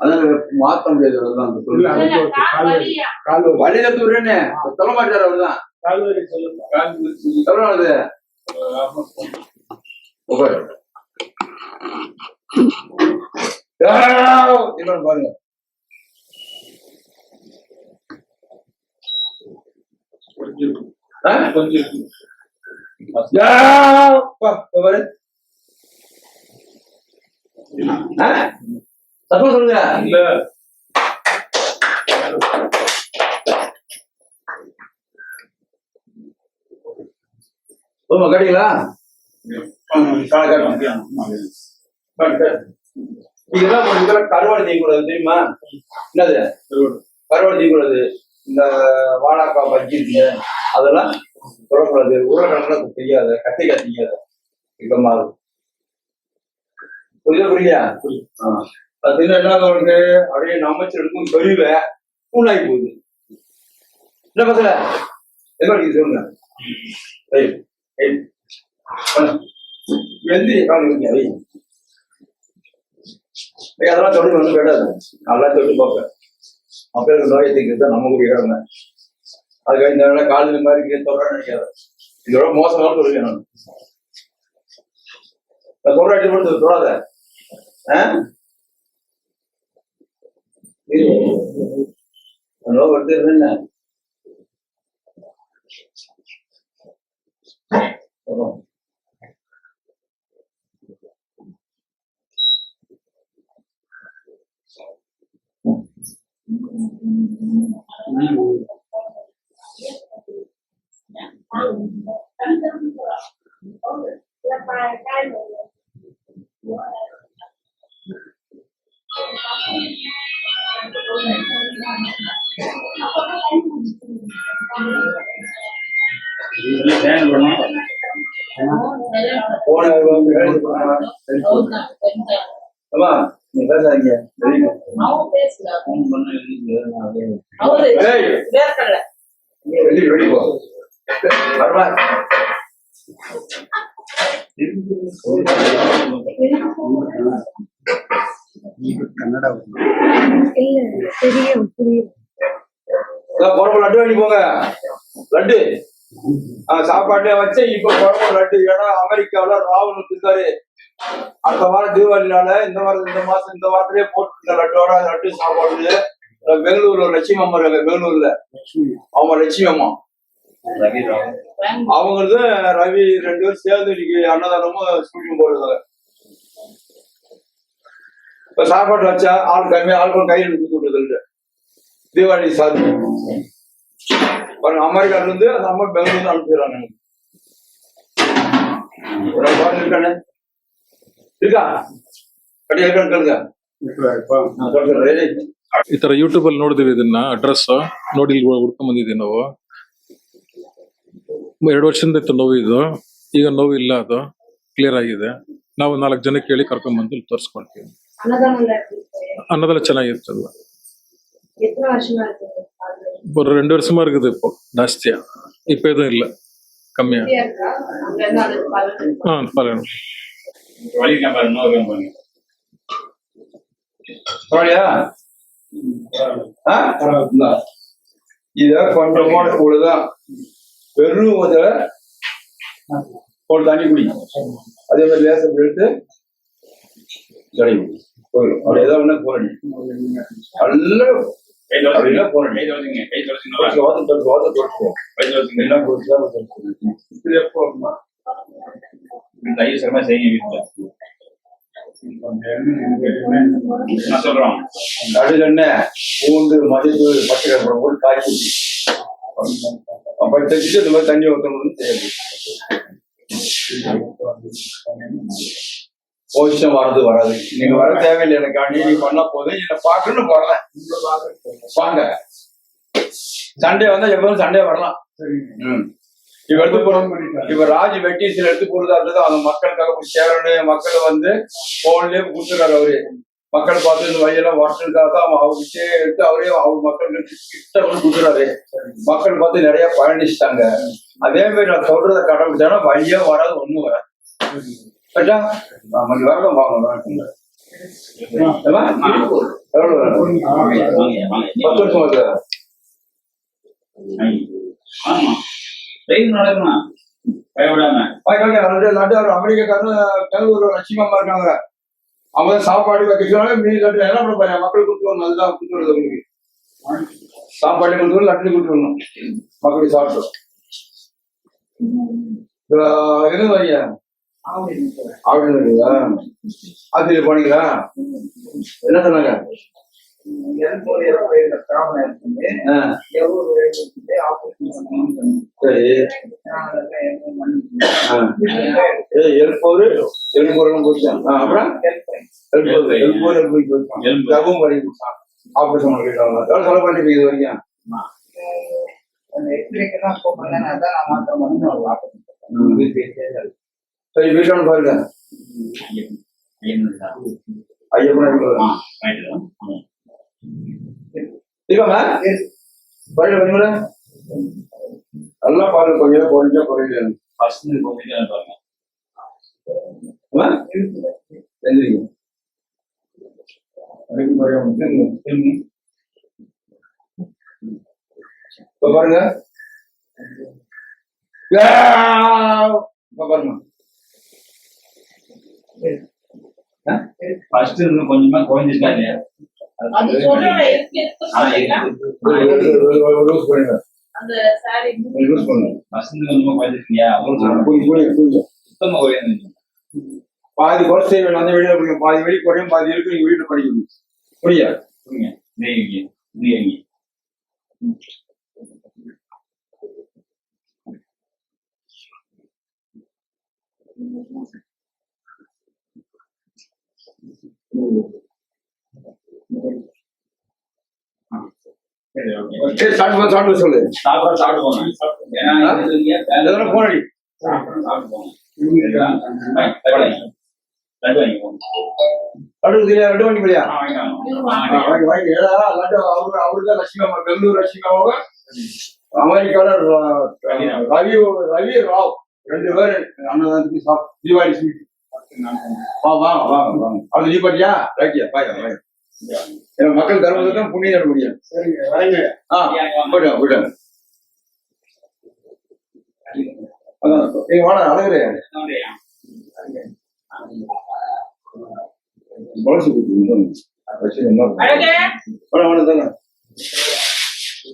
அதான் மாத்த முடியாது வலி. வழியில தூரன்னு. சொல்ல மாட்டாரு அவர்தான். கால் வலி சொல்லுங்க. எவ்வளவு பாருங்க. ஆ? ஆவ்! தப்பா சொல்லுங்க. இல்ல. போமா கேட்டீங்களா? இதெல்லாம் கொஞ்சம் கருவாடு செய்யக்கூடாது தெரியுமா? என்னது? கருவாடு செய்யக்கூடாது இந்த வாழைக்காய் பஜ்ஜி இருக்குங்க அதெல்லாம் தொடக்கூடாது. உருளைக்கிழங்குலாம் தெரியாது கத்திரிக்காய் தெரியாது. இப்ப மாறும் புரியுதா புரியா அது என்ன அவருக்கு அப்படியே நமச்சு எடுக்கும் பெருவை கூழாகி போகுது. என்ன பசல என்ன அடிக்குது சொல்லுங்க? ஏய், ஏய். அதெல்லாம் தொட்டு வந்து விடாது நல்லா தொட்டு பார்ப்பேன். மக்களுக்கு நோயை தீர்க்கிறது நம்ம குடிக்கிறாங்க அதுக்காக இந்த வேலை கால் இந்த மாதிரி இங்கே நினைக்காது. இதோட மோசமான தொழில் நான் நான் சொல்ற தொடாத ஆ ஹலோ வருது என்ன அப்புறம் கன்னடா இல்ல தெரியும் புரியும். லட்டு வாங்கி போங்க. லட்டு. ஆ, சாப்பாட்டே வச்சு இப்ப குழம்பு லட்டு ஏன்னா அமெரிக்காவுல ராகுல் இருந்தாரு அடுத்த வாரம் தீபாவளினால இந்த வாரம் இந்த மாசம் இந்த வாரத்திலேயே போட்டு லட்டோட லட்டு சாப்பாடு. பெங்களூர்ல லட்சுமி அம்மா இருக்காங்க பெங்களூர்ல. அவன் லட்சுமி அம்மா. அவங்களது ரவி ரெண்டு பேரும் சேர்ந்து இன்னைக்கு அன்னதானமும் ஸ்கூட்டியும் போடுறாங்க. இப்ப சாப்பாடு வச்சா ஆள் கம்மி ஆள் கையில் கொடுத்து விட்டுறது தீபாவளி சாதி பாருங்க அமெரிக்கால இருந்து அந்த அம்மா பெங்களூர் அனுப்பிடுறாங்க எனக்கு. ஒரு பாட்டு இருக்கானே இருக்கா கட்டி இருக்கான்னு கேளுங்க நான் சொல்றேன் ಈ ತರ ಯೂಟ್ಯೂಬ್ ಅಲ್ಲಿ ನೋಡಿದೀವಿ ಇದನ್ನ ಅಡ್ರೆಸ್ ನೋಡಿ ಇಲ್ಲಿ ಹುಡ್ಕೊಂಡ್ ಬಂದಿದ್ದೀವಿ ನಾವು ಎರಡು ವರ್ಷದಿಂದ ಇತ್ತು ನೋವು ಇದು ಈಗ ನೋವು ಇಲ್ಲ ಅದು ಕ್ಲಿಯರ್ ಆಗಿದೆ ನಾವು ನಾಲ್ಕು ಜನ ಕೇಳಿ ಕರ್ಕೊಂಡ್ ಬಂದು ಇಲ್ಲಿ ತೋರಿಸ್ಕೊಳ್ತೀವಿ அன்னதானம் இருக்கு. ಅನ್ನೋದೆಲ್ಲ ಚೆನ್ನಾಗಿರ್ತಲ್ಲ எத்தனை வருஷமா இருக்கு ஒரு ரெண்டு வருஷமா இருக்குது இப்போ ஜாஸ்தியா இப்ப எதுவும் இல்ல. கம்மியா? ஆ பரவாயில்ல. இத கொஞ்சமான கூடுதான் வெறும் முதல்ல ஒரு தண்ணி குடி. அதே மாதிரி லேச எடுத்து சரி போயிடும். அப்படி ஏதாவது ஒண்ணு போறேன் நல்லா அப்படின்னா போறேன். வாதம் தொட்டு வாதம் தொட்டு என்ன போச்சுன்னா இது எப்போ வருமா? நடுகண்ண பூண்டு மதிப்பு பச்சை போட்டு காய்ச்சி அப்படி தைச்சிட்டு இந்த மாதிரி தண்ணி ஊற்றணும்னு தெரியாது. வர்றது வராது. நீங்க வர தேவையில்லை எனக்கு நீ பண்ண போதும். என்ன பார்க்கணும்னு வரல வாங்க. சண்டே வந்தா எப்பவும் சண்டே வரலாம். இப்ப எடுத்து போறோம் இப்ப ராஜ் வெட்டி சில எடுத்து போறதா இருந்தது அந்த மக்களுக்காக சேரணும் மக்கள் வந்து போன்லயே கொடுத்துருக்காரு அவரு. மக்கள் பார்த்து இந்த வழியெல்லாம் வரட்டுக்காக தான் அவர்கிட்டே எடுத்து அவரே அவர் மக்களுக்கு கிட்ட வந்து கொடுக்குறாரு. மக்கள் பார்த்து நிறைய பயணிச்சிட்டாங்க அதே மாதிரி நான் சொல்றத கடைபிடிச்சானா வழியே வராது ஒண்ணும் வராது. நம்ம வரணும் அமெரிக்காக்காரன் பெங்களூர் லட்சுமி இருக்காங்க. அவங்க சாப்பாடு வைக்கிறாங்க மீன் லட்டு என்ன பண்ண மக்களுக்கு கொடுத்துருவாங்க அதுதான் கொடுத்துருவது உங்களுக்கு சாப்பாடு கொடுத்துருவோம் லட்டு கொடுத்துருணும் மக்களுக்கு சாப்பிட்டு. என்ன வைங்க அப்படிங்களா ஆஸ்திரேலியா போனீங்களா என்ன சொன்னாங்க? எழுப்பூர்லாம் போயிட்டான். ஆ, அப்புறம்? எழுப்பூர். எழுப்பூர் எழுப்பூர் போயிட்டான் ஜபம் பண்ணி ஆபரேஷன் பண்ணிட்டாங்க எவ்வளவு செலவு பண்ணிட்டு இது வரைக்கும்? சரி வீட்டான பாருங்க. ஐயப்பன் தீபாமா பாருங்க. பண்ணி நல்லா பாருங்க கொஞ்சம் கொஞ்சம். இப்ப பாருங்க. பாருங்க ஃபர்ஸ்ட் இன்னும் கொஞ்சமா சுத்தமா குறையாது பாதி குறைச்சு செய்ய அந்த வீடியோ படிங்க. பாதி வெளி குறையும் பாதி இருக்கு. நீங்க வீட்டுல படிக்கணும் புரியா புரியுங்க. நீங்க நீங்க சரி ஓகே வாங்கிக்கோங்க. ஆ, ஆ, வாங்கிக்கோங்க. வாங்கி. வாங்கி. ஏடா லட்டு அவரு அவரு தான் லட்சுமி அம்மா பெங்களூர் லட்சுமி அம்மாவை அமெரிக்கால ரவி ரவி. ராவ் ரெண்டு பேர் அன்னதானத்துக்கு சாப் தீபாவளி ஸ்வீட் வாங்க வாங்க வாங்க அது நீ பாட்டியா? ரைட்டியா பாயா எனக்கு மக்கள் தர்மத்துக்கு தான் புண்ணியம் தர முடியும். ஆ அதான் நீங்க வாடா அழகுறேன் பழசு கொடுத்து வச்சு என்ன அழகே. வர வர தானே.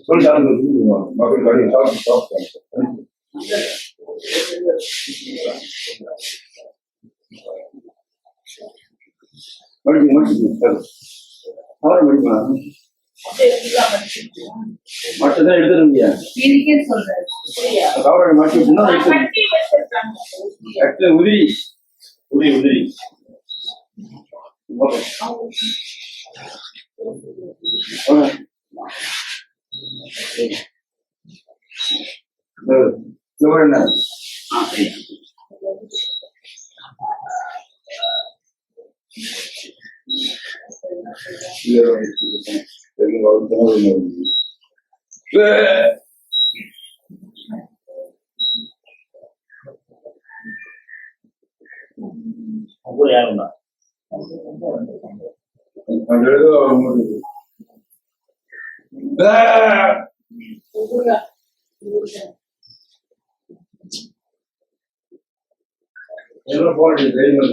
சொல்லிட்டாங்க மக்கள் கடி சாப்பிட்டு சாப்பிட்டாங்க மடிக்கு மடிக்கு அவரை மடிமா மட்டும்தான் புரியா கவரை மாட்டி எடுத்து உதிரி. உதிரி என்ன ஆ, சரி. அப்புறம் யாருண்டா? எல்லாம் போராடி தைரியம்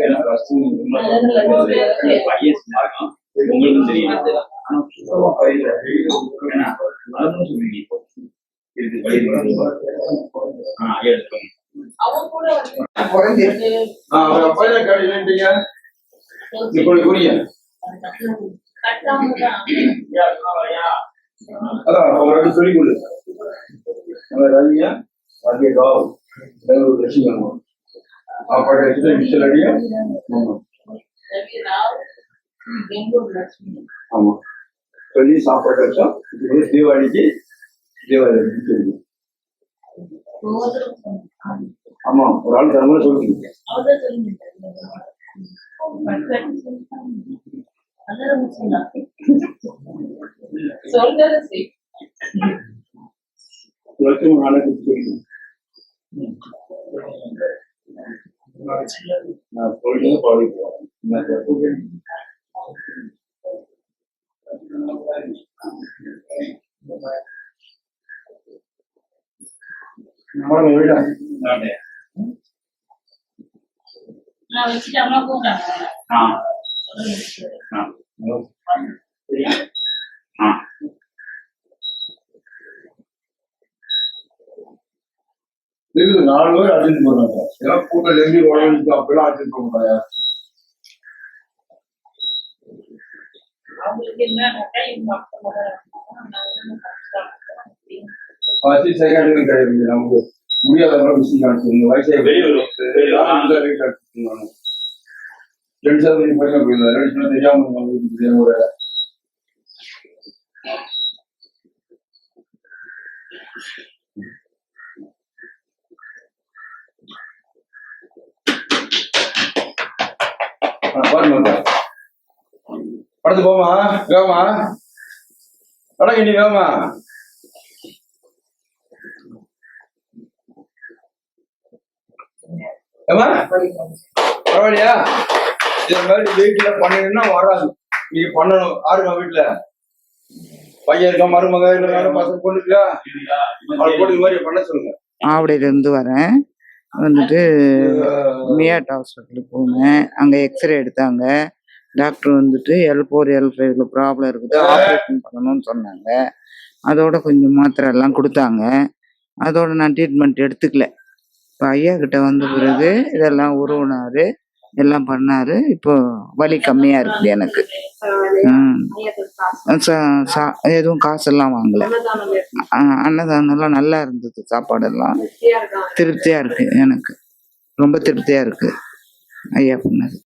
ஏன்னா first நீங்க சொன்னது ஐயன் சொன்னாருக்கான். உங்களுக்கும் தெரியும் ஆனா சுத்தமா பயில. ஏன்னா, அதுவும் சொல்லுவீங்க. இருக்கு, பயிர் ஆ, எடுத்துக்கோங்க. அவன் கூட ஆ, அவர் அப்பா தான் கடை இல்லைன்றீங்க இப்படி புரிய கட்டாம தான் அதான் அவர் அப்படி சொல்லி கொடு நம்ம ரவியா பாக்கிய ராவ் பெங்களூர் லட்சுமி அம்மா சாப்பாடு வச்சுட்டு விசில் அடியும் ஆமா ரவி ராவ் பெங்களூர் லட்சுமி ஆமா சொல்லி சாப்பாடு வச்சோம் இது வந்து தீபாவளிக்கு தீபாவளி முடிச்சிருக்கோம் ஒவ்வொருத்தரும் சொன்னாங்க. ஆமா ஒரு ஆள் தரமுறை சொல்லிருக்கீங்க அவர்தான் சொல்லிட்டாரு. பட்காட்டி சொல்லிட்டாங்க. அதான் சொன்னாங்க. சொல்றது சரி லட்சுமி நாளைக்கு சொல்லிருக்கேன் நான் சொல்லிட்டு பாடிக்கிறேன் நம்மள விட நான் வச்சுட்டு அம்மா கூப்பிட்டாங்க ஆ ஆ சரியா ஆ இது நாலு பேர் அர்ஜென்ட் போறாங்க. ஏன்னா கூட்டம் லெம்பி உடம்பு அப்பெல்லாம் அர்ஜென்ட். பசி செகண்ட் கிடையாது நமக்கு முடியாத மாதிரி விஷயம் காமிச்சு வயசே வெளியூர் ரெண்டு சார் நீங்க போய் போயிருந்தாரு ரெண்டு சார் தெரியாம படத்து போமா வேகமா? படம் நீ வேகமா? ஏமா பரவாயில்லையா? இது மாதிரி வீட்டுல பண்ணீங்கன்னா வராது. நீங்க பண்ணணும். ஆருங்க வீட்டுல பையன் இருக்கா மருமக இல்ல வேற பசங்க பொண்ணு இருக்கா? போட்டு மாதிரி பண்ண சொல்லுங்க. ஆவடியிலேருந்து வரேன். வந்துட்டு மியாட் ஹாஸ்பிட்டலுக்கு போனேன். அங்கே எக்ஸ்ரே எடுத்தாங்க. டாக்டர் வந்துட்டு எல் ஃபோர் எல் ஃபைவ்ல ப்ராப்ளம் இருக்குது. ஆப்ரேஷன் பண்ணணும்னு சொன்னாங்க. அதோட கொஞ்சம் மாத்திரை எல்லாம் கொடுத்தாங்க. அதோட நான் ட்ரீட்மெண்ட் எடுத்துக்கல. இப்போ ஐயா கிட்ட வந்த பிறகு இதெல்லாம் உருவினாரு. எல்லாம் பண்ணாரு. இப்போ வலி கம்மியா இருக்குது எனக்கு. ம். சா- எதுவும் காசெல்லாம் வாங்கல. அன்னதானம்லாம் நல்லா இருந்தது சாப்பாடெல்லாம். திருப்தியா இருக்கு எனக்கு. ரொம்ப திருப்தியா இருக்கு. ஐயா பண்ணது.